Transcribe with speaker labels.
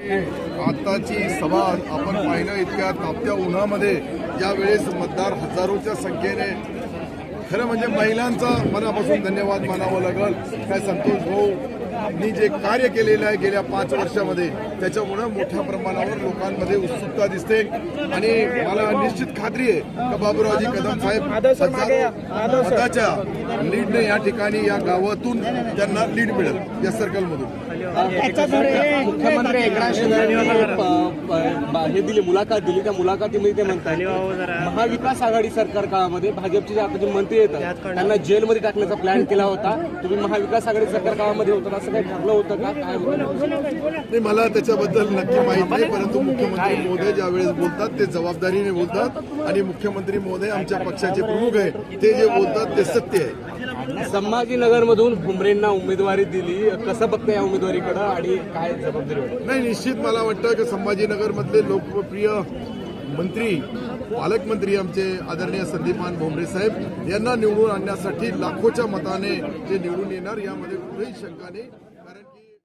Speaker 1: आताची सभा आपण पाहिलं इतक्या तापत्या उन्हामध्ये यावेळेस मतदार हजारोच्या संख्येने खरं म्हणजे महिलांचा मनापासून धन्यवाद मानावं लागल. काय संतोष भाऊ जे कार्य केलेलं आहे गेल्या पाच वर्षामध्ये त्याच्यामुळं मोठ्या प्रमाणावर लोकांमध्ये उत्सुकता दिसते. आणि मला निश्चित खात्री आहे का बाबूरावजी कदम साहेब स्वतःच्या लीडने या ठिकाणी या गावातून त्यांना लीड मिळेल या सर्कलमधून.
Speaker 2: मुख्यमंत्री एकनाथ शिंदे हे दिली मुलाखत दिली. त्या मुलाखतीमध्ये ते म्हणतात महाविकास आघाडी सरकार काळामध्ये भाजपचे जे आता जे मंत्री येतात त्यांना जेलमध्ये टाकण्याचा प्लॅन केला होता. तुम्ही महाविकास आघाडी सरकार काळामध्ये होता असं काही ठरलं होतं का? काय
Speaker 1: नाही मला त्याच्याबद्दल नक्की माहीत नाही परंतु मुख्यमंत्री महोदय ज्या वेळेस बोलतात ते जबाबदारीने बोलतात आणि मुख्यमंत्री महोदय आमच्या पक्षाचे प्रमुख आहे ते जे बोलतात ते सत्य आहे.
Speaker 2: संभाजीनगरमधून भुमरेंना उमेदवारी दिली. कसं बघतं या उमेदवारीकडे आणि काय जबाबदारी
Speaker 1: नाही निश्चित मला वाटतं की संभाजीनगर मधले लोकप्रिय मंत्री पालकमंत्री आमचे आदरणीय संदीपान भोमरे साहेब यांना निवडून आणण्यासाठी लाखोच्या मताने ते निवडून येणार. यामध्ये कुठेही शंका नाही